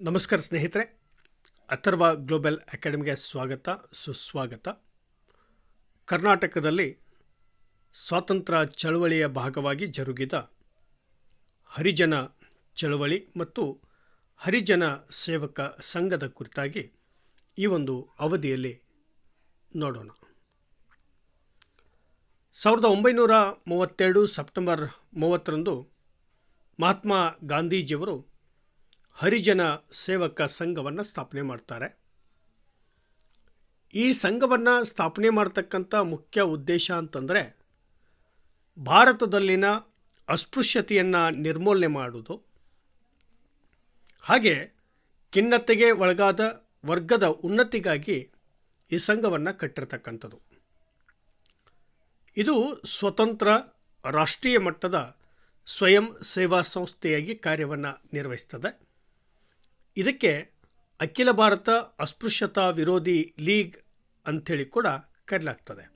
ನಮಸ್ಕಾರ ಸ್ನೇಹಿತರೆ, ಅಥರ್ವ ಗ್ಲೋಬಲ್ ಅಕಾಡೆಮಿಗೆ ಸ್ವಾಗತ, ಸುಸ್ವಾಗತ. ಕರ್ನಾಟಕದಲ್ಲಿ ಸ್ವಾತಂತ್ರ್ಯ ಚಳವಳಿಯ ಭಾಗವಾಗಿ ಜರುಗಿದ ಹರಿಜನ ಚಳವಳಿ ಮತ್ತು ಹರಿಜನ ಸೇವಕ ಸಂಘದ ಕುರಿತಾಗಿ ಈ ಒಂದು ಅವಧಿಯಲ್ಲಿ ನೋಡೋಣ. ಸಾವಿರದ ಒಂಬೈನೂರ ಮೂವತ್ತೆರಡು ಸೆಪ್ಟೆಂಬರ್ ಮೂವತ್ತರಂದು ಮಹಾತ್ಮ ಗಾಂಧೀಜಿಯವರು ಹರಿಜನ ಸೇವಕ ಸಂಘವನ್ನು ಸ್ಥಾಪನೆ ಮಾಡ್ತಾರೆ. ಈ ಸಂಘವನ್ನು ಸ್ಥಾಪನೆ ಮಾಡ್ತಕ್ಕಂಥ ಮುಖ್ಯ ಉದ್ದೇಶ ಅಂತಂದರೆ ಭಾರತದಲ್ಲಿನ ಅಸ್ಪೃಶ್ಯತೆಯನ್ನು ನಿರ್ಮೂಲನೆ ಮಾಡುವುದು. ಹಾಗೆ ಖಿನ್ನತೆಗೆ ಒಳಗಾದ ವರ್ಗದ ಉನ್ನತಿಗಾಗಿ ಈ ಸಂಘವನ್ನು ಕಟ್ಟಿರತಕ್ಕಂಥದ್ದು. ಇದು ಸ್ವತಂತ್ರ ರಾಷ್ಟ್ರೀಯ ಮಟ್ಟದ ಸ್ವಯಂ ಸೇವಾ ಸಂಸ್ಥೆಯಾಗಿ ಕಾರ್ಯವನ್ನು ನಿರ್ವಹಿಸ್ತದೆ. ಇದಕ್ಕೆ ಅಖಿಲ ಭಾರತ ಅಸ್ಪೃಶ್ಯತಾ ವಿರೋಧಿ ಲೀಗ್ ಅಂಥೇಳಿ ಕೂಡ ಕರೆಯಲಾಗ್ತದೆ.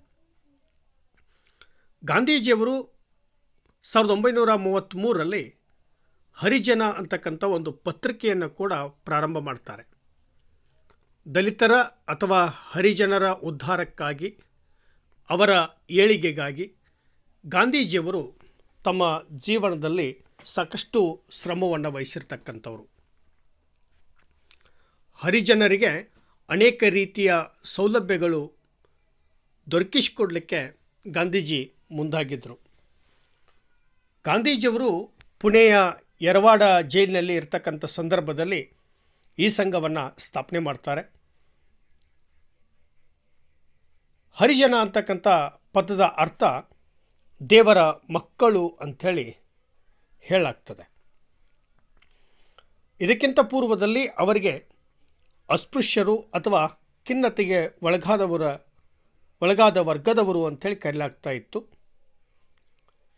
ಗಾಂಧೀಜಿಯವರು ಸಾವಿರದ ಒಂಬೈನೂರ ಮೂವತ್ತ್ಮೂರರಲ್ಲಿ ಹರಿಜನ ಅಂತಕ್ಕಂಥ ಒಂದು ಪತ್ರಿಕೆಯನ್ನು ಕೂಡ ಪ್ರಾರಂಭ ಮಾಡ್ತಾರೆ. ದಲಿತರ ಅಥವಾ ಹರಿಜನರ ಉದ್ಧಾರಕ್ಕಾಗಿ, ಅವರ ಏಳಿಗೆಗಾಗಿ ಗಾಂಧೀಜಿಯವರು ತಮ್ಮ ಜೀವನದಲ್ಲಿ ಸಾಕಷ್ಟು ಶ್ರಮವನ್ನು ವಹಿಸಿರ್ತಕ್ಕಂಥವ್ರು. ಹರಿಜನರಿಗೆ ಅನೇಕ ರೀತಿಯ ಸೌಲಭ್ಯಗಳು ದೊರಕಿಸಿಕೊಡಲಿಕ್ಕೆ ಗಾಂಧೀಜಿ ಮುಂದಾಗಿದ್ದರು ಗಾಂಧೀಜಿಯವರು ಪುಣೆಯ ಯರವಾಡ ಜೈಲಿನಲ್ಲಿ ಇರತಕ್ಕಂಥ ಸಂದರ್ಭದಲ್ಲಿ ಈ ಸಂಘವನ್ನು ಸ್ಥಾಪನೆ ಮಾಡ್ತಾರೆ. ಹರಿಜನ ಅಂತಕ್ಕಂಥ ಪದದ ಅರ್ಥ ದೇವರ ಮಕ್ಕಳು ಅಂಥೇಳಿ ಹೇಳಾಗ್ತದೆ ಇದಕ್ಕಿಂತ ಪೂರ್ವದಲ್ಲಿ ಅವರಿಗೆ ಅಸ್ಪೃಶ್ಯರು ಅಥವಾ ಖಿನ್ನತೆಗೆ ಒಳಗಾದವರ, ಒಳಗಾದ ವರ್ಗದವರು ಅಂಥೇಳಿ ಕರೆಯಲಾಗ್ತಾ ಇತ್ತು.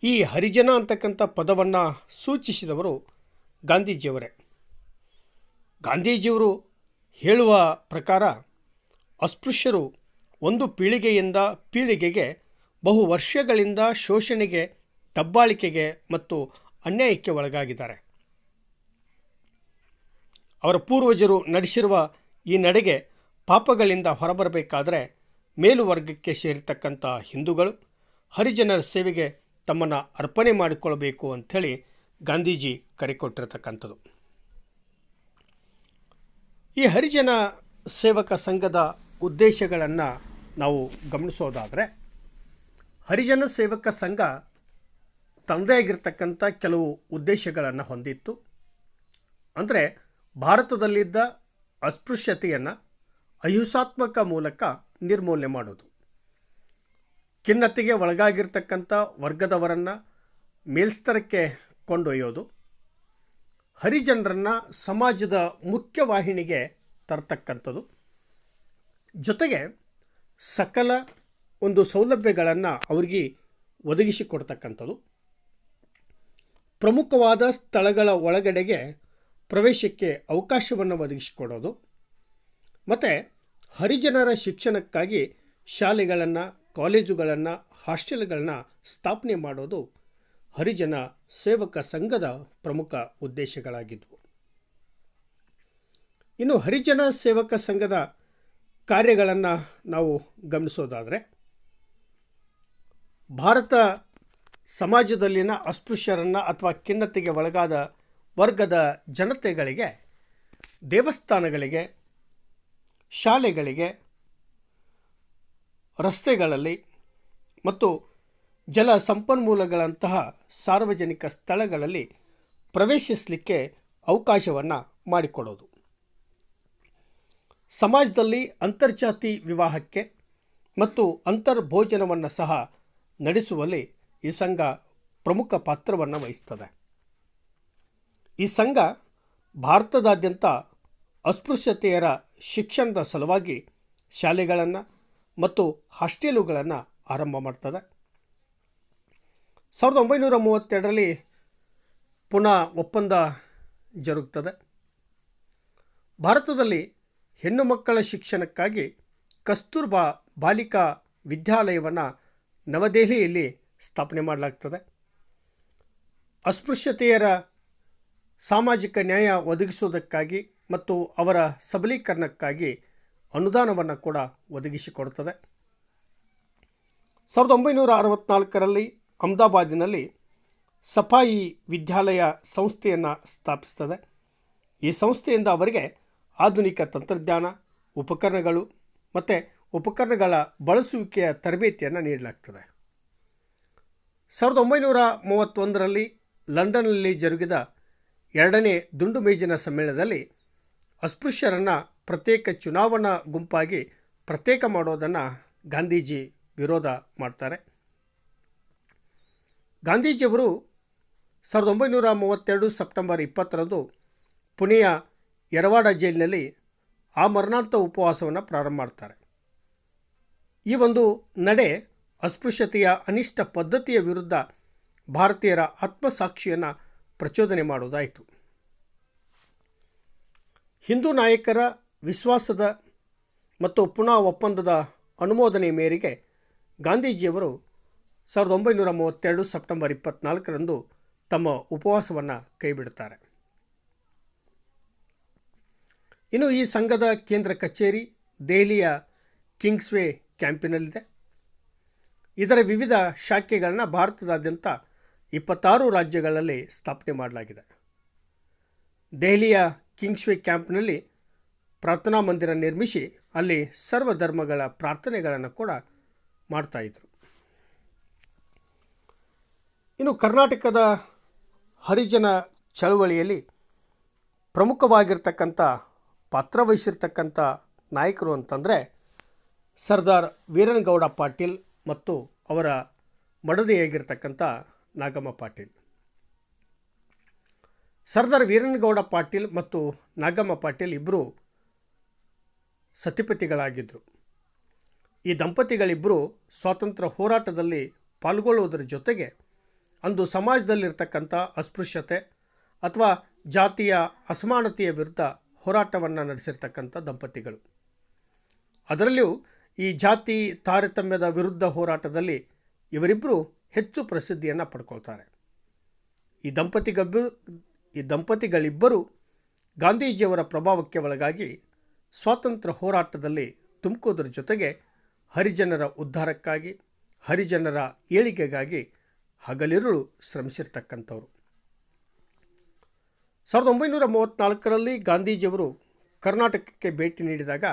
ಈ ಹರಿಜನ ಅಂತಕ್ಕಂಥ ಪದವನ್ನು ಸೂಚಿಸಿದವರು ಗಾಂಧೀಜಿಯವರೇ. ಗಾಂಧೀಜಿಯವರು ಹೇಳುವ ಪ್ರಕಾರ ಅಸ್ಪೃಶ್ಯರು ಒಂದು ಪೀಳಿಗೆಯಿಂದ ಪೀಳಿಗೆಗೆ ಬಹು ವರ್ಷಗಳಿಂದ ಶೋಷಣೆಗೆ, ದಬ್ಬಾಳಿಕೆಗೆ ಮತ್ತು ಅನ್ಯಾಯಕ್ಕೆ ಒಳಗಾಗಿದ್ದಾರೆ. ಅವರ ಪೂರ್ವಜರು ನಡೆಸಿರುವ ಈ ನಡೆಗೆ ಪಾಪಗಳಿಂದ ಹೊರಬರಬೇಕಾದರೆ ಮೇಲುವರ್ಗಕ್ಕೆ ಸೇರಿತಕ್ಕಂಥ ಹಿಂದೂಗಳು, ಹರಿಜನರ ಸೇವೆಗೆ ತಮ್ಮನ್ನು ಅರ್ಪಣೆ ಮಾಡಿಕೊಳ್ಬೇಕು ಅಂಥೇಳಿ ಗಾಂಧೀಜಿ ಕರೆ ಕೊಟ್ಟಿರತಕ್ಕಂಥದ್ದು. ಈ ಹರಿಜನ ಸೇವಕ ಸಂಘದ ಉದ್ದೇಶಗಳನ್ನು ನಾವು ಗಮನಿಸೋದಾದರೆ, ಹರಿಜನ ಸೇವಕ ಸಂಘ ತನ್ನದೇ ಆಗಿರ್ತಕ್ಕಂಥ ಕೆಲವು ಉದ್ದೇಶಗಳನ್ನು ಹೊಂದಿತ್ತು. ಅಂದರೆ ಭಾರತದಲ್ಲಿದ್ದ ಅಸ್ಪೃಶ್ಯತೆಯನ್ನು ಅಹಿಂಸಾತ್ಮಕ ಮೂಲಕ ನಿರ್ಮೂಲನೆ ಮಾಡೋದು. ಖಿನ್ನತೆಗೆ ಒಳಗಾಗಿರ್ತಕ್ಕಂಥ ವರ್ಗದವರನ್ನು ಮೇಲ್ಸ್ತರಕ್ಕೆ ಕೊಂಡೊಯ್ಯೋದು. ಹರಿಜನರನ್ನು ಸಮಾಜದ ಮುಖ್ಯವಾಹಿನಿಗೆ ತರ್ತಕ್ಕಂಥದ್ದು ಜೊತೆಗೆ ಸಕಲ ಒಂದು ಸೌಲಭ್ಯಗಳನ್ನು ಅವ್ರಿಗೆ ಒದಗಿಸಿಕೊಡ್ತಕ್ಕಂಥದ್ದು ಪ್ರಮುಖವಾದ ಸ್ಥಳಗಳ ಒಳಗಡೆಗೆ ಪ್ರವೇಶಕ್ಕೆ ಅವಕಾಶವನ್ನು ಒದಗಿಸಿಕೊಡೋದು. ಮತ್ತು ಹರಿಜನರ ಶಿಕ್ಷಣಕ್ಕಾಗಿ ಶಾಲೆಗಳನ್ನು, ಕಾಲೇಜುಗಳನ್ನು, ಹಾಸ್ಟೆಲ್ಗಳನ್ನು ಸ್ಥಾಪನೆ ಮಾಡೋದು ಹರಿಜನ ಸೇವಕ ಸಂಘದ ಪ್ರಮುಖ ಉದ್ದೇಶಗಳಾಗಿದ್ವು. ಇನ್ನು ಹರಿಜನ ಸೇವಕ ಸಂಘದ ಕಾರ್ಯಗಳನ್ನು ನಾವು ಗಮನಿಸೋದಾದರೆ, ಭಾರತ ಸಮಾಜದಲ್ಲಿನ ಅಸ್ಪೃಶ್ಯರನ್ನು ಅಥವಾ ಖಿನ್ನತೆಗೆ ಒಳಗಾದ ವರ್ಗದ ಜನತೆಗಳಿಗೆ, ದೇವಸ್ಥಾನಗಳಿಗೆ, ಶಾಲೆಗಳಿಗೆ, ರಸ್ತೆಗಳಲ್ಲಿ ಮತ್ತು ಜಲ ಸಂಪನ್ಮೂಲಗಳಂತಹ ಸಾರ್ವಜನಿಕ ಸ್ಥಳಗಳಲ್ಲಿ ಪ್ರವೇಶಿಸಲಿಕ್ಕೆ ಅವಕಾಶವನ್ನು ಮಾಡಿಕೊಡೋದು. ಸಮಾಜದಲ್ಲಿ ಅಂತರ್ಜಾತಿ ವಿವಾಹಕ್ಕೆ ಮತ್ತು ಅಂತರ್ಭೋಜನವನ್ನು ಸಹ ನಡೆಸುವಲ್ಲಿ ಈ ಸಂಘ ಪ್ರಮುಖ ಪಾತ್ರವನ್ನು ವಹಿಸ್ತದೆ. ಈ ಸಂಘ ಭಾರತದಾದ್ಯಂತ ಅಸ್ಪೃಶ್ಯತೆಯರ ಶಿಕ್ಷಣದ ಸಲುವಾಗಿ ಶಾಲೆಗಳನ್ನು ಮತ್ತು ಹಾಸ್ಟೆಲುಗಳನ್ನು ಆರಂಭ ಮಾಡ್ತದೆ. ಸಾವಿರದ ಒಂಬೈನೂರ ಮೂವತ್ತೆರಡರಲ್ಲಿ ಪುನಃ ಒಪ್ಪಂದ ಜರುಗ್ತದೆ. ಭಾರತದಲ್ಲಿ ಹೆಣ್ಣು ಮಕ್ಕಳ ಶಿಕ್ಷಣಕ್ಕಾಗಿ ಕಸ್ತೂರ್ಬಾ ಬಾಲಿಕಾ ವಿದ್ಯಾಲಯವನ್ನು ನವದೆಹಲಿಯಲ್ಲಿ ಸ್ಥಾಪನೆ ಮಾಡಲಾಗ್ತದೆ. ಅಸ್ಪೃಶ್ಯತೆಯರ ಸಾಮಾಜಿಕ ನ್ಯಾಯ ಒದಗಿಸುವುದಕ್ಕಾಗಿ ಮತ್ತು ಅವರ ಸಬಲೀಕರಣಕ್ಕಾಗಿ ಅನುದಾನವನ್ನು ಕೂಡ ಒದಗಿಸಿಕೊಡುತ್ತದೆ. ಸಾವಿರದ ಒಂಬೈನೂರ ಅರವತ್ನಾಲ್ಕರಲ್ಲಿ ಅಹಮದಾಬಾದಿನಲ್ಲಿ ಸಫಾಯಿ ವಿದ್ಯಾಲಯ ಸಂಸ್ಥೆಯನ್ನು ಸ್ಥಾಪಿಸ್ತದೆ ಈ ಸಂಸ್ಥೆಯಿಂದ ಅವರಿಗೆ ಆಧುನಿಕ ತಂತ್ರಜ್ಞಾನ, ಉಪಕರಣಗಳು ಮತ್ತು ಉಪಕರಣಗಳ ಬಳಸುವಿಕೆಯ ತರಬೇತಿಯನ್ನು ನೀಡಲಾಗ್ತದೆ. ಸಾವಿರದ ಒಂಬೈನೂರ ಮೂವತ್ತೊಂದರಲ್ಲಿ ಲಂಡನ್ನಲ್ಲಿ ಜರುಗಿದ ಎರಡನೇ ದುಂಡು ಮೇಜಿನ ಸಮ್ಮೇಳನದಲ್ಲಿ ಅಸ್ಪೃಶ್ಯರನ್ನು ಪ್ರತ್ಯೇಕ ಚುನಾವಣಾ ಗುಂಪಾಗಿ ಪ್ರತ್ಯೇಕ ಮಾಡೋದನ್ನು ಗಾಂಧೀಜಿ ವಿರೋಧ ಮಾಡ್ತಾರೆ. ಗಾಂಧೀಜಿಯವರು ಸಾವಿರದ ಒಂಬೈನೂರ ಮೂವತ್ತೆರಡು ಸೆಪ್ಟೆಂಬರ್ ಇಪ್ಪತ್ತರಂದು ಪುಣೆಯ ಯರವಾಡ ಜೈಲಿನಲ್ಲಿ ಆ ಮರಣಾಂತ ಉಪವಾಸವನ್ನು ಪ್ರಾರಂಭ ಮಾಡ್ತಾರೆ. ಈ ಒಂದು ನಡೆ ಅಸ್ಪೃಶ್ಯತೆಯ ಅನಿಷ್ಟ ಪದ್ಧತಿಯ ವಿರುದ್ಧ ಭಾರತೀಯರ ಆತ್ಮಸಾಕ್ಷಿಯನ್ನು ಪ್ರಚೋದನೆ ಮಾಡುವುದಾಯಿತು. ಹಿಂದೂ ನಾಯಕರ ವಿಶ್ವಾಸದ ಮತ್ತು ಪುನಃ ಒಪ್ಪಂದದ ಅನುಮೋದನೆ ಮೇರೆಗೆ ಗಾಂಧೀಜಿಯವರು ಸಾವಿರದ ಒಂಬೈನೂರ ಮೂವತ್ತೆರಡು ಸೆಪ್ಟೆಂಬರ್ ಇಪ್ಪತ್ನಾಲ್ಕರಂದು ತಮ್ಮ ಉಪವಾಸವನ್ನು ಕೈಬಿಡುತ್ತಾರೆ. ಇನ್ನು ಈ ಸಂಘದ ಕೇಂದ್ರ ಕಚೇರಿ ದೆಹಲಿಯ ಕಿಂಗ್ಸ್ವೇ ಕ್ಯಾಂಪಿನಲ್ಲಿದೆ. ಇದರ ವಿವಿಧ ಶಾಖೆಗಳನ್ನು ಭಾರತದಾದ್ಯಂತ ಇಪ್ಪತ್ತಾರು ರಾಜ್ಯಗಳಲ್ಲಿ ಸ್ಥಾಪನೆ ಮಾಡಲಾಗಿದೆ. ದೆಹಲಿಯ ಕಿಂಗ್ಸ್ವೇ ಕ್ಯಾಂಪ್ನಲ್ಲಿ ಪ್ರಾರ್ಥನಾ ಮಂದಿರ ನಿರ್ಮಿಸಿ ಅಲ್ಲಿ ಸರ್ವಧರ್ಮಗಳ ಪ್ರಾರ್ಥನೆಗಳನ್ನು ಕೂಡ ಮಾಡ್ತಾಯಿದ್ರು ಇನ್ನು ಕರ್ನಾಟಕದ ಹರಿಜನ ಚಳವಳಿಯಲ್ಲಿ ಪ್ರಮುಖವಾಗಿರ್ತಕ್ಕಂಥ ಪಾತ್ರವಹಿಸಿರ್ತಕ್ಕಂಥ ನಾಯಕರು ಅಂತಂದರೆ ಸರ್ದಾರ್ ವೀರನಗೌಡ ಪಾಟೀಲ್ ಮತ್ತು ಅವರ ಮಡದಿಯಾಗಿರ್ತಕ್ಕಂಥ ನಾಗಮ್ಮ ಪಾಟೀಲ್. ಸರ್ದಾರ್ ವೀರನಗೌಡ ಪಾಟೀಲ್ ಮತ್ತು ನಾಗಮ್ಮ ಪಾಟೀಲ್ ಇಬ್ಬರು ಸತಿಪತಿಗಳಾಗಿದ್ದರು ಈ ದಂಪತಿಗಳಿಬ್ಬರು ಸ್ವಾತಂತ್ರ್ಯ ಹೋರಾಟದಲ್ಲಿ ಪಾಲ್ಗೊಳ್ಳುವುದರ ಜೊತೆಗೆ ಅಂದು ಸಮಾಜದಲ್ಲಿರ್ತಕ್ಕಂಥ ಅಸ್ಪೃಶ್ಯತೆ ಅಥವಾ ಜಾತಿಯ ಅಸಮಾನತೆಯ ವಿರುದ್ಧ ಹೋರಾಟವನ್ನು ನಡೆಸಿರ್ತಕ್ಕಂಥ ದಂಪತಿಗಳು. ಅದರಲ್ಲಿಯೂ ಈ ಜಾತಿ ತಾರತಮ್ಯದ ವಿರುದ್ಧ ಹೋರಾಟದಲ್ಲಿ ಇವರಿಬ್ಬರು ಹೆಚ್ಚು ಪ್ರಸಿದ್ಧಿಯನ್ನು ಪಡ್ಕೊಳ್ತಾರೆ. ಈ ದಂಪತಿಗಬ್ಬರು, ಈ ದಂಪತಿಗಳಿಬ್ಬರು ಗಾಂಧೀಜಿಯವರ ಪ್ರಭಾವಕ್ಕೆ ಒಳಗಾಗಿ ಸ್ವಾತಂತ್ರ್ಯ ಹೋರಾಟದಲ್ಲಿ ತುಮಕೋದ್ರ ಜೊತೆಗೆ ಹರಿಜನರ ಉದ್ಧಾರಕ್ಕಾಗಿ, ಹರಿಜನರ ಏಳಿಗೆಗಾಗಿ ಹಗಲಿರುಳು ಶ್ರಮಿಸಿರ್ತಕ್ಕಂಥವ್ರು. ಸಾವಿರದ ಒಂಬೈನೂರ ಮೂವತ್ತ್ನಾಲ್ಕರಲ್ಲಿ ಗಾಂಧೀಜಿಯವರು ಕರ್ನಾಟಕಕ್ಕೆ ಭೇಟಿ ನೀಡಿದಾಗ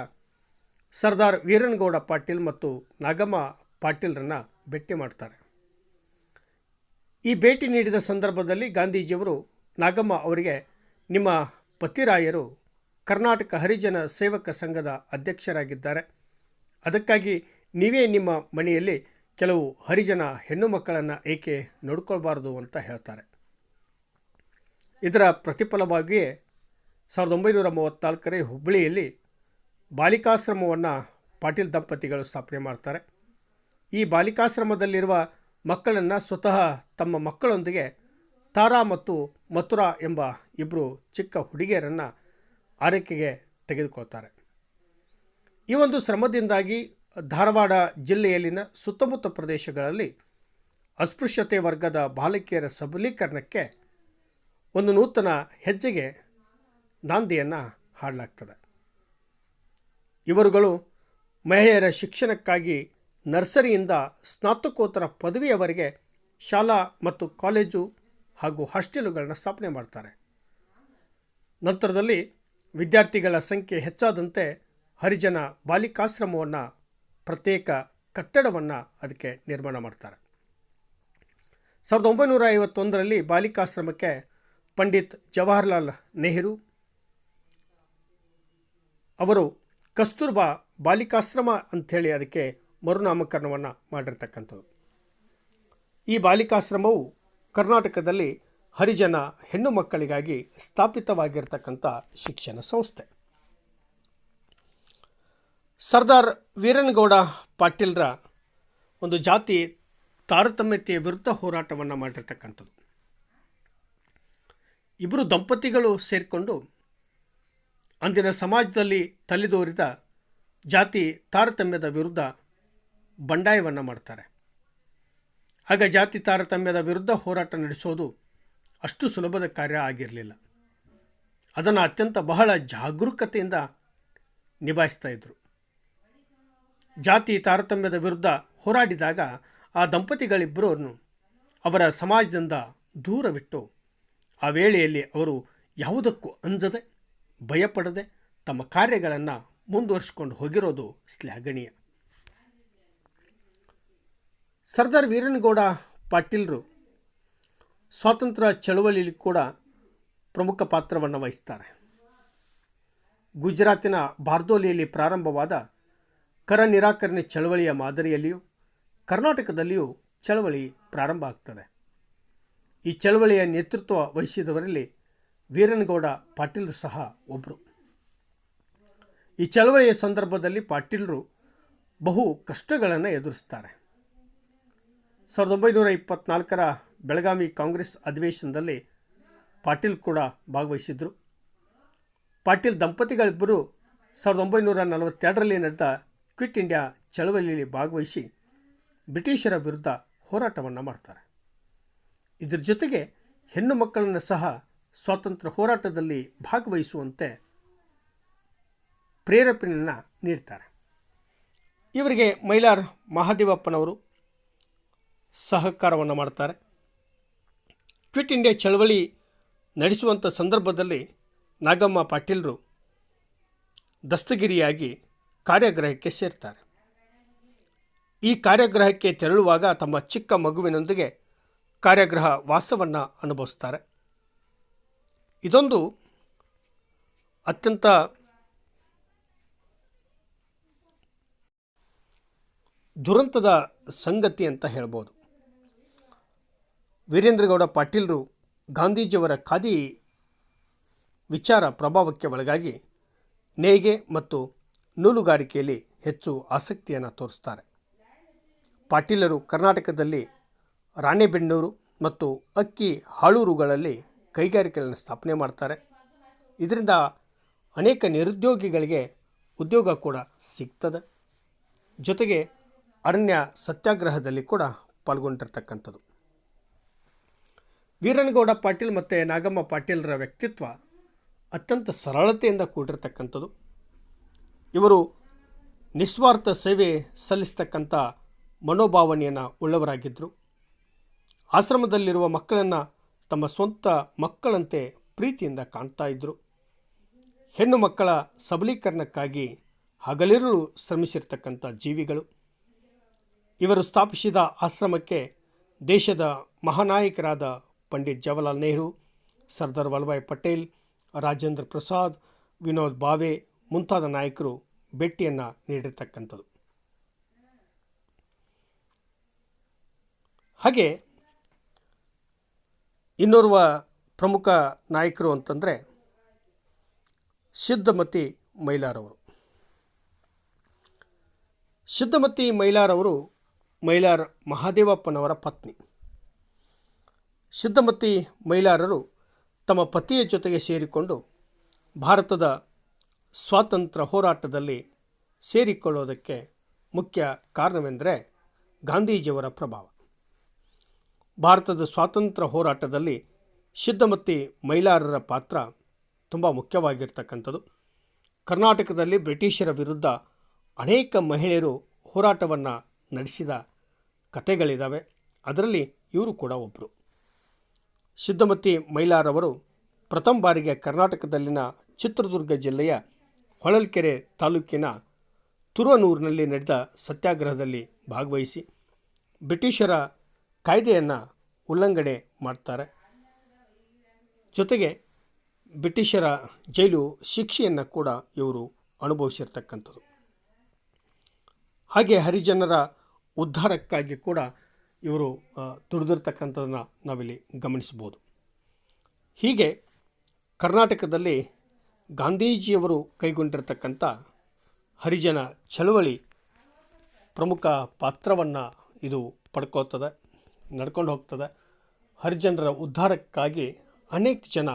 ಸರ್ದಾರ್ ವೀರನಗೌಡ ಪಾಟೀಲ್ ಮತ್ತು ನಾಗಮ್ಮ ಪಾಟೀಲ್ರನ್ನು ಭೇಟಿ ಮಾಡ್ತಾರೆ. ಈ ಭೇಟಿ ನೀಡಿದ ಸಂದರ್ಭದಲ್ಲಿ ಗಾಂಧೀಜಿಯವರು ನಾಗಮ್ಮ ಅವರಿಗೆ, ನಿಮ್ಮ ಪತಿರಾಯರು ಕರ್ನಾಟಕ ಹರಿಜನ ಸೇವಕ ಸಂಘದ ಅಧ್ಯಕ್ಷರಾಗಿದ್ದಾರೆ. ಅದಕ್ಕಾಗಿ ನೀವೇ ನಿಮ್ಮ ಮನೆಯಲ್ಲಿ ಕೆಲವು ಹರಿಜನ ಹೆಣ್ಣು ಮಕ್ಕಳನ್ನು ಏಕೆ ನೋಡ್ಕೊಳ್ಬಾರ್ದು ಅಂತ ಹೇಳ್ತಾರೆ. ಇದರ ಪ್ರತಿಫಲವಾಗಿಯೇ ಸಾವಿರದ ಒಂಬೈನೂರ ಮೂವತ್ತ್ನಾಲ್ಕರೇ ಹುಬ್ಬಳ್ಳಿಯಲ್ಲಿ ಬಾಲಿಕಾಶ್ರಮವನ್ನು ಪಾಟೀಲ್ ದಂಪತಿಗಳು ಸ್ಥಾಪನೆ ಮಾಡ್ತಾರೆ. ಈ ಬಾಲಿಕಾಶ್ರಮದಲ್ಲಿರುವ ಮಕ್ಕಳನ್ನು ಸ್ವತಃ ತಮ್ಮ ಮಕ್ಕಳೊಂದಿಗೆ ತಾರಾ ಮತ್ತು ಮಥುರಾ ಎಂಬ ಇಬ್ಬರು ಚಿಕ್ಕ ಹುಡುಗಿಯರನ್ನು ಆರೈಕೆಗೆ ತೆಗೆದುಕೊಳ್ತಾರೆ. ಈ ಒಂದು ಶ್ರಮದಿಂದಾಗಿ ಧಾರವಾಡ ಜಿಲ್ಲೆಯಲ್ಲಿನ ಸುತ್ತಮುತ್ತ ಪ್ರದೇಶಗಳಲ್ಲಿ ಅಸ್ಪೃಶ್ಯತೆ ವರ್ಗದ ಬಾಲಕಿಯರ ಸಬಲೀಕರಣಕ್ಕೆ ಒಂದು ನೂತನ ಹೆಜ್ಜೆಗೆ ನಾಂದಿಯನ್ನು ಹಾಡಲಾಗ್ತದೆ. ಇವರುಗಳು ಮಹಿಳೆಯರ ಶಿಕ್ಷಣಕ್ಕಾಗಿ ನರ್ಸರಿಯಿಂದ ಸ್ನಾತಕೋತ್ತರ ಪದವಿಯವರೆಗೆ ಶಾಲಾ ಮತ್ತು ಕಾಲೇಜು ಹಾಗೂ ಹಾಸ್ಟೆಲುಗಳನ್ನು ಸ್ಥಾಪನೆ ಮಾಡ್ತಾರೆ. ನಂತರದಲ್ಲಿ ವಿದ್ಯಾರ್ಥಿಗಳ ಸಂಖ್ಯೆ ಹೆಚ್ಚಾದಂತೆ ಹರಿಜನ ಬಾಲಿಕಾಶ್ರಮವನ್ನು ಪ್ರತ್ಯೇಕ ಕಟ್ಟಡವನ್ನು ಅದಕ್ಕೆ ನಿರ್ಮಾಣ ಮಾಡ್ತಾರೆ. ಸಾವಿರದ ಒಂಬೈನೂರ ಐವತ್ತೊಂದರಲ್ಲಿ ಬಾಲಿಕಾಶ್ರಮಕ್ಕೆ ಪಂಡಿತ್ ಜವಾಹರ್ಲಾಲ್ ನೆಹರು ಅವರು ಕಸ್ತೂರ್ಬಾ ಬಾಲಿಕಾಶ್ರಮ ಅಂಥೇಳಿ ಅದಕ್ಕೆ ಮರುನಾಮಕರಣವನ್ನು ಮಾಡಿರ್ತಕ್ಕಂಥದ್ದು. ಈ ಬಾಲಿಕಾಶ್ರಮವು ಕರ್ನಾಟಕದಲ್ಲಿ ಹರಿಜನ ಹೆಣ್ಣು ಮಕ್ಕಳಿಗಾಗಿ ಸ್ಥಾಪಿತವಾಗಿರ್ತಕ್ಕಂಥ ಶಿಕ್ಷಣ ಸಂಸ್ಥೆ. ಸರ್ದಾರ್ ವೀರನಗೌಡ ಪಾಟೀಲ್ರ ಒಂದು ಜಾತಿ ತಾರತಮ್ಯತೆಯ ವಿರುದ್ಧ ಹೋರಾಟವನ್ನು ಮಾಡಿರ್ತಕ್ಕಂಥದ್ದು. ಇಬ್ಬರು ದಂಪತಿಗಳು ಸೇರಿಕೊಂಡು ಅಂದಿನ ಸಮಾಜದಲ್ಲಿ ತಲೆದೋರಿದ ಜಾತಿ ತಾರತಮ್ಯದ ವಿರುದ್ಧ ಬಂಡಾಯವನ್ನು ಮಾಡ್ತಾರೆ. ಆಗ ಜಾತಿ ತಾರತಮ್ಯದ ವಿರುದ್ಧ ಹೋರಾಟ ನಡೆಸೋದು ಅಷ್ಟು ಸುಲಭದ ಕಾರ್ಯ ಆಗಿರಲಿಲ್ಲ. ಅದನ್ನು ಅತ್ಯಂತ ಬಹಳ ಜಾಗರೂಕತೆಯಿಂದ ನಿಭಾಯಿಸ್ತಾ ಇದ್ದರು ಜಾತಿ ತಾರತಮ್ಯದ ವಿರುದ್ಧ ಹೋರಾಡಿದಾಗ ಆ ದಂಪತಿಗಳಿಬ್ಬರನ್ನು ಅವರ ಸಮಾಜದಿಂದ ದೂರವಿಟ್ಟು ಆ ವೇಳೆಯಲ್ಲಿ ಅವರು ಯಾವುದಕ್ಕೂ ಅಂಜದೆ, ಭಯಪಡದೆ ತಮ್ಮ ಕಾರ್ಯಗಳನ್ನು ಮುಂದುವರಿಸಿಕೊಂಡು ಹೋಗಿರೋದು ಶ್ಲಾಘನೀಯ. ಸರ್ದಾರ್ ವೀರನಗೌಡ ಪಾಟೀಲರು ಸ್ವಾತಂತ್ರ್ಯ ಚಳವಳಿಯಲ್ಲಿ ಕೂಡ ಪ್ರಮುಖ ಪಾತ್ರವನ್ನು ವಹಿಸ್ತಾರೆ. ಗುಜರಾತಿನ ಬಾರ್ದೋಲಿಯಲ್ಲಿ ಪ್ರಾರಂಭವಾದ ಕರ ನಿರಾಕರಣೆ ಚಳವಳಿಯ ಮಾದರಿಯಲ್ಲಿಯೂ ಕರ್ನಾಟಕದಲ್ಲಿಯೂ ಚಳವಳಿ ಪ್ರಾರಂಭ ಆಗ್ತದೆ. ಈ ಚಳವಳಿಯ ನೇತೃತ್ವ ವಹಿಸಿದವರಲ್ಲಿ ವೀರನಗೌಡ ಪಾಟೀಲ್ರು ಸಹ ಒಬ್ಬರು ಈ ಚಳವಳಿಯ ಸಂದರ್ಭದಲ್ಲಿ ಪಾಟೀಲರು ಬಹು ಕಷ್ಟಗಳನ್ನು ಎದುರಿಸ್ತಾರೆ. ಸಾವಿರದ ಒಂಬೈನೂರ ಇಪ್ಪತ್ನಾಲ್ಕರ ಬೆಳಗಾವಿ ಕಾಂಗ್ರೆಸ್ ಅಧಿವೇಶನದಲ್ಲಿ ಪಾಟೀಲ್ ಕೂಡ ಭಾಗವಹಿಸಿದ್ರು. ಪಾಟೀಲ್ ದಂಪತಿಗಳಿಬ್ಬರು ಸಾವಿರದ ಒಂಬೈನೂರ ನಲವತ್ತೆರಡರಲ್ಲಿ ನಡೆದ ಕ್ವಿಟ್ ಇಂಡಿಯಾ ಚಳವಳಿಯಲ್ಲಿ ಭಾಗವಹಿಸಿ ಬ್ರಿಟಿಷರ ವಿರುದ್ಧ ಹೋರಾಟವನ್ನು ಮಾಡ್ತಾರೆ. ಇದರ ಜೊತೆಗೆ ಹೆಣ್ಣು ಮಕ್ಕಳನ್ನು ಸಹ ಸ್ವಾತಂತ್ರ್ಯ ಹೋರಾಟದಲ್ಲಿ ಭಾಗವಹಿಸುವಂತೆ ಪ್ರೇರೇಪಣೆಯನ್ನು ನೀಡ್ತಾರೆ. ಇವರಿಗೆ ಮೈಲಾರ್ ಮಹಾದೇವಪ್ಪನವರು ಸಹಕಾರವನ್ನು ಮಾಡ್ತಾರೆ. ಕ್ವಿಟ್ ಇಂಡಿಯಾ ಚಳವಳಿ ನಡೆಸುವಂಥ ಸಂದರ್ಭದಲ್ಲಿ ನಾಗಮ್ಮ ಪಾಟೀಲರು ದಸ್ತಗಿರಿಯಾಗಿ ಕಾರ್ಯಾಗ್ರಹಕ್ಕೆ ಸೇರ್ತಾರೆ. ಈ ಕಾರ್ಯಾಗ್ರಹಕ್ಕೆ ತೆರಳುವಾಗ ತಮ್ಮ ಚಿಕ್ಕ ಮಗುವಿನೊಂದಿಗೆ ಕಾರ್ಯಾಗ್ರಹ ವಾಸವನ್ನು ಅನುಭವಿಸ್ತಾರೆ. ಇದೊಂದು ಅತ್ಯಂತ ದುರಂತದ ಸಂಗತಿ ಅಂತ ಹೇಳ್ಬೋದು. ವೀರೇಂದ್ರಗೌಡ ಪಾಟೀಲರು ಗಾಂಧೀಜಿಯವರ ಖಾದಿ ವಿಚಾರ ಪ್ರಭಾವಕ್ಕೆ ಒಳಗಾಗಿ ನೇಯ್ಗೆ ಮತ್ತು ನೂಲುಗಾರಿಕೆಯಲ್ಲಿ ಹೆಚ್ಚು ಆಸಕ್ತಿಯನ್ನು ತೋರಿಸ್ತಾರೆ. ಪಾಟೀಲರು ಕರ್ನಾಟಕದಲ್ಲಿ ರಾಣೆಬೆನ್ನೂರು ಮತ್ತು ಅಕ್ಕಿ ಹಾಳೂರುಗಳಲ್ಲಿ ಕೈಗಾರಿಕೆಗಳನ್ನು ಸ್ಥಾಪನೆ ಮಾಡ್ತಾರೆ. ಇದರಿಂದ ಅನೇಕ ನಿರುದ್ಯೋಗಿಗಳಿಗೆ ಉದ್ಯೋಗ ಕೂಡ ಸಿಗ್ತದೆ. ಜೊತೆಗೆ ಅರಣ್ಯ ಸತ್ಯಾಗ್ರಹದಲ್ಲಿ ಕೂಡ ಪಾಲ್ಗೊಂಡಿರ್ತಕ್ಕಂಥದ್ದು. ವೀರನಗೌಡ ಪಾಟೀಲ್ ಮತ್ತು ನಾಗಮ್ಮ ಪಾಟೀಲರ ವ್ಯಕ್ತಿತ್ವ ಅತ್ಯಂತ ಸರಳತೆಯಿಂದ ಕೂಡಿರ್ತಕ್ಕಂಥದ್ದು. ಇವರು ನಿಸ್ವಾರ್ಥ ಸೇವೆ ಸಲ್ಲಿಸ್ತಕ್ಕಂಥ ಮನೋಭಾವನೆಯನ್ನು ಉಳ್ಳವರಾಗಿದ್ದರು ಆಶ್ರಮದಲ್ಲಿರುವ ಮಕ್ಕಳನ್ನು ತಮ್ಮ ಸ್ವಂತ ಮಕ್ಕಳಂತೆ ಪ್ರೀತಿಯಿಂದ ಕಾಣ್ತಾ ಇದ್ದರು ಹೆಣ್ಣು ಮಕ್ಕಳ ಸಬಲೀಕರಣಕ್ಕಾಗಿ ಹಗಲಿರುಳು ಶ್ರಮಿಸಿರ್ತಕ್ಕಂಥ ಜೀವಿಗಳು. ಇವರು ಸ್ಥಾಪಿಸಿದ ಆಶ್ರಮಕ್ಕೆ ದೇಶದ ಮಹಾನಾಯಕರಾದ ಪಂಡಿತ್ ಜವಾಹರ್ಲಾಲ್ ನೆಹರು, ಸರ್ದಾರ್ ವಲ್ಲಭಾಯ್ ಪಟೇಲ್, ರಾಜೇಂದ್ರ ಪ್ರಸಾದ್, ವಿನೋದ್ ಭಾವೆ ಮುಂತಾದ ನಾಯಕರು ಭೇಟಿಯನ್ನು ನೀಡಿರ್ತಕ್ಕಂಥದ್ದು. ಹಾಗೆ ಇನ್ನೋರ್ವ ಪ್ರಮುಖ ನಾಯಕರು ಅಂತಂದರೆ ಸಿದ್ಧಮತಿ ಮೈಲಾರವರು ಸಿದ್ಧಮತಿ ಮೈಲಾರವರು ಮೈಲಾರ್ ಮಹಾದೇವಪ್ಪನವರ ಪತ್ನಿ. ಸಿದ್ಧಮತಿ ಮೈಲಾರರು ತಮ್ಮ ಪತಿಯ ಜೊತೆಗೆ ಸೇರಿಕೊಂಡು ಭಾರತದ ಸ್ವಾತಂತ್ರ್ಯ ಹೋರಾಟದಲ್ಲಿ ಸೇರಿಕೊಳ್ಳೋದಕ್ಕೆ ಮುಖ್ಯ ಕಾರಣವೆಂದರೆ ಗಾಂಧೀಜಿಯವರ ಪ್ರಭಾವ. ಭಾರತದ ಸ್ವಾತಂತ್ರ್ಯ ಹೋರಾಟದಲ್ಲಿ ಸಿದ್ಧಮತಿ ಮೈಲಾರರ ಪಾತ್ರ ತುಂಬ ಮುಖ್ಯವಾಗಿರ್ತಕ್ಕಂಥದ್ದು. ಕರ್ನಾಟಕದಲ್ಲಿ ಬ್ರಿಟಿಷರ ವಿರುದ್ಧ ಅನೇಕ ಮಹಿಳೆಯರು ಹೋರಾಟವನ್ನು ನಡೆಸಿದ ಕಥೆಗಳಿದ್ದಾವೆ ಅದರಲ್ಲಿ ಇವರು ಕೂಡ ಒಬ್ಬರು ಸಿದ್ಧಮತಿ ಮೈಲಾರವರು ಪ್ರಥಮ ಬಾರಿಗೆ ಕರ್ನಾಟಕದಲ್ಲಿನ ಚಿತ್ರದುರ್ಗ ಜಿಲ್ಲೆಯ ಹೊಳಲ್ಕೆರೆ ತಾಲೂಕಿನ ತುರುವನೂರಿನಲ್ಲಿ ನಡೆದ ಸತ್ಯಾಗ್ರಹದಲ್ಲಿ ಭಾಗವಹಿಸಿ ಬ್ರಿಟಿಷರ ಕಾಯ್ದೆಯನ್ನು ಉಲ್ಲಂಘನೆ ಮಾಡ್ತಾರೆ. ಜೊತೆಗೆ ಬ್ರಿಟಿಷರ ಜೈಲು ಶಿಕ್ಷೆಯನ್ನು ಕೂಡ ಇವರು ಅನುಭವಿಸಿರ್ತಕ್ಕಂಥದ್ದು. ಹಾಗೆ ಹರಿಜನರ ಉದ್ಧಾರಕ್ಕಾಗಿ ಕೂಡ ಇವರು ಆ, ದುಡಿದಿರ್ತಕ್ಕಂಥದ್ದನ್ನು ನಾವಿಲ್ಲಿ ಗಮನಿಸ್ಬೋದು ಹೀಗೆ ಕರ್ನಾಟಕದಲ್ಲಿ ಗಾಂಧೀಜಿಯವರು ಕೈಗೊಂಡಿರ್ತಕ್ಕಂಥ ಹರಿಜನ ಚಳವಳಿ ಪ್ರಮುಖ ಪಾತ್ರವನ್ನು ಇದು ಪಡ್ಕೋತದೆ ನಡ್ಕೊಂಡು ಹೋಗ್ತದೆ. ಹರಿಜನರ ಉದ್ಧಾರಕ್ಕಾಗಿ ಅನೇಕ ಜನ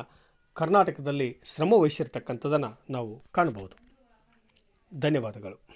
ಕರ್ನಾಟಕದಲ್ಲಿ ಶ್ರಮ ವಹಿಸಿರ್ತಕ್ಕಂಥದ್ದನ್ನು ನಾವು ಕಾಣ್ಬೋದು ಧನ್ಯವಾದಗಳು.